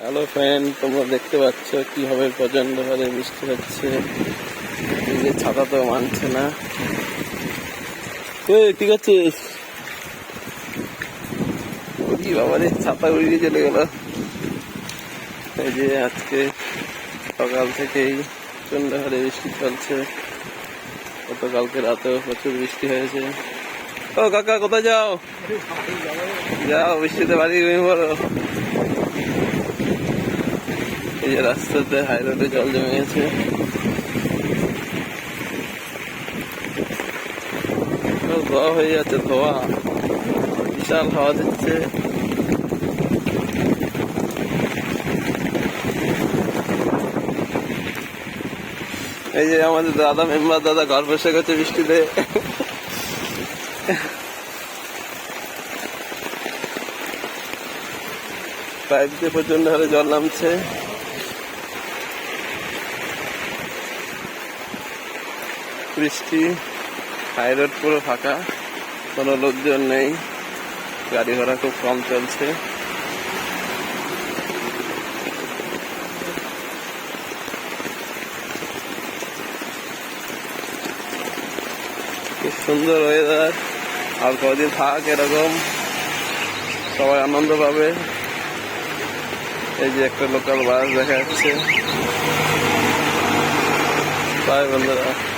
Hello fan তোমরা দেখতে পাচ্ছ কীভাবে প্রচণ্ড হারে বৃষ্টি হচ্ছে। নিজের ছাতা তো মানছে না। এ, কি করছিস? কি রে ছাতা উড়িয়ে চলে গেল। এই যে আজকে সকাল থেকেই প্রচণ্ড হারে বৃষ্টি চলছে। গতকালকে রাতেও প্রচুর বৃষ্টি হয়েছে। ও কাকা কোথায় যাও? যাও বৃষ্টিতে বাড়ি পড়ো। এই যে রাস্তাতে হাই রোডে জল জমে গেছে ধোয়া হয়ে যাচ্ছে, ধোয়া। বিশাল হাওয়া দিচ্ছে। এই যে আমাদের দাদা মেম্বার, দাদা ঘর বসে গেছে বৃষ্টিতে। পাইপ দিয়ে প্রচণ্ড হারে জল নামছে। বৃষ্টি হাই রোড পুরো ফাঁকা, কোনো লোকজন নেই, গাড়ি ঘোড়া খুব কম চলছে। খুব সুন্দর ওয়েদার আর কদিন থাক এরকম, সবাই আনন্দ পাবে। এই যে একটা লোকাল বাস দেখা যাচ্ছে। বাই বন্ধুরা।